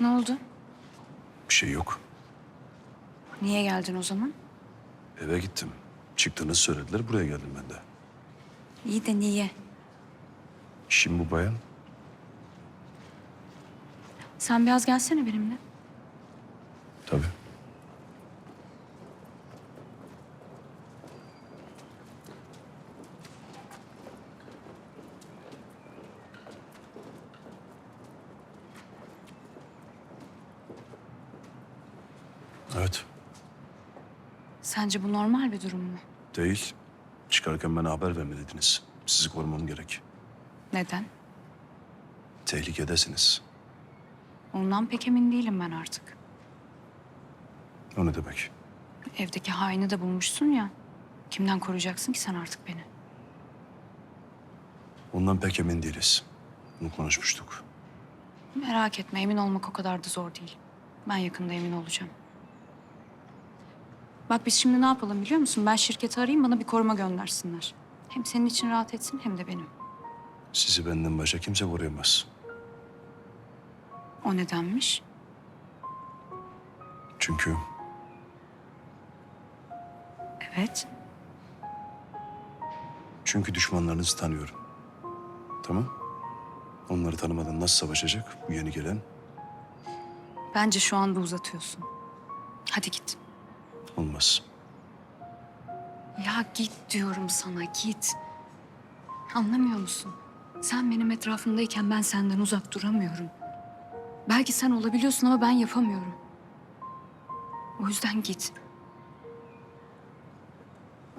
Ne oldu? Bir şey yok. Niye geldin o zaman? Eve gittim. Çıktığınızı söylediler. Buraya geldim ben de. İyi de niye? İşim bu bayan. Sen biraz gelsene benimle. Tabii. Evet. Sence bu normal bir durum mu? Değil. Çıkarken bana haber vermeliydiniz. Sizi korumam gerek. Neden? Tehlikedesiniz. Ondan pek emin değilim ben artık. O ne demek? Evdeki haini de bulmuşsun ya. Kimden koruyacaksın ki sen artık beni? Ondan pek emin değiliz. Bunu konuşmuştuk. Merak etme emin olmak o kadar da zor değil. Ben yakında emin olacağım. Bak biz şimdi ne yapalım biliyor musun? Ben şirketi arayayım bana bir koruma göndersinler. Hem senin için rahat etsin hem de benim. Sizi benden başka kimse koruyamaz. O nedenmiş? Çünkü Evet. çünkü düşmanlarınızı tanıyorum. Tamam? Onları tanımadan nasıl savaşacak bu yeni gelen? Bence şu anda uzatıyorsun. Hadi git. Olmaz. Ya git diyorum sana git. Anlamıyor musun? Sen benim etrafımdayken ben senden uzak duramıyorum. Belki sen olabiliyorsun ama ben yapamıyorum. O yüzden git.